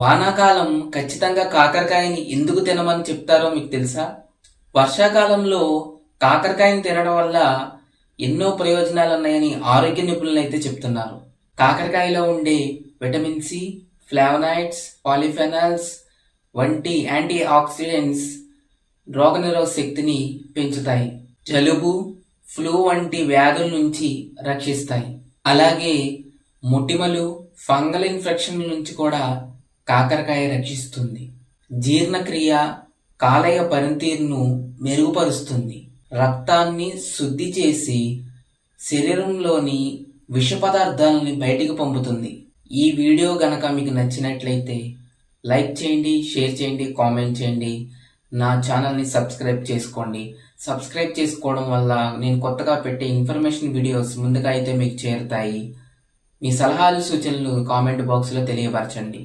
వానాకాలం ఖచ్చితంగా కాకరకాయని ఎందుకు తినమని చెప్తారో మీకు తెలుసా? వర్షాకాలంలో కాకరకాయని తినడం వల్ల ఎన్నో ప్రయోజనాలు ఉన్నాయని ఆరోగ్య నిపుణులు అయితే చెప్తున్నారు. కాకరకాయలో ఉండే విటమిన్ సి ఫ్లావనాయిడ్స్ పాలిఫెనాల్స్ వంటి యాంటీ ఆక్సిడెంట్స్ రోగనిరోధక శక్తిని పెంచుతాయి. జలుబు ఫ్లూ వంటి వ్యాధుల నుంచి రక్షిస్తాయి. అలాగే మొటిమలు ఫంగల్ ఇన్ఫెక్షన్ల నుంచి కూడా కాకరకాయ రక్షిస్తుంది. జీర్ణక్రియ కాలయ పనితీరును మెరుగుపరుస్తుంది. రక్తాన్ని శుద్ధి చేసి శరీరంలోని విష పదార్థాలని బయటికి పంపుతుంది. ఈ వీడియో గనక మీకు నచ్చినట్లయితే లైక్ చేయండి షేర్ చేయండి కామెంట్ చేయండి. నా ఛానల్ని సబ్స్క్రైబ్ చేసుకోండి. సబ్స్క్రైబ్ చేసుకోవడం వల్ల నేను కొత్తగా పెట్టే ఇన్ఫర్మేషన్ వీడియోస్ ముందుగా అయితే మీకు చేరుతాయి. మీ సలహాలు సూచనలు కామెంట్ బాక్స్లో తెలియపరచండి.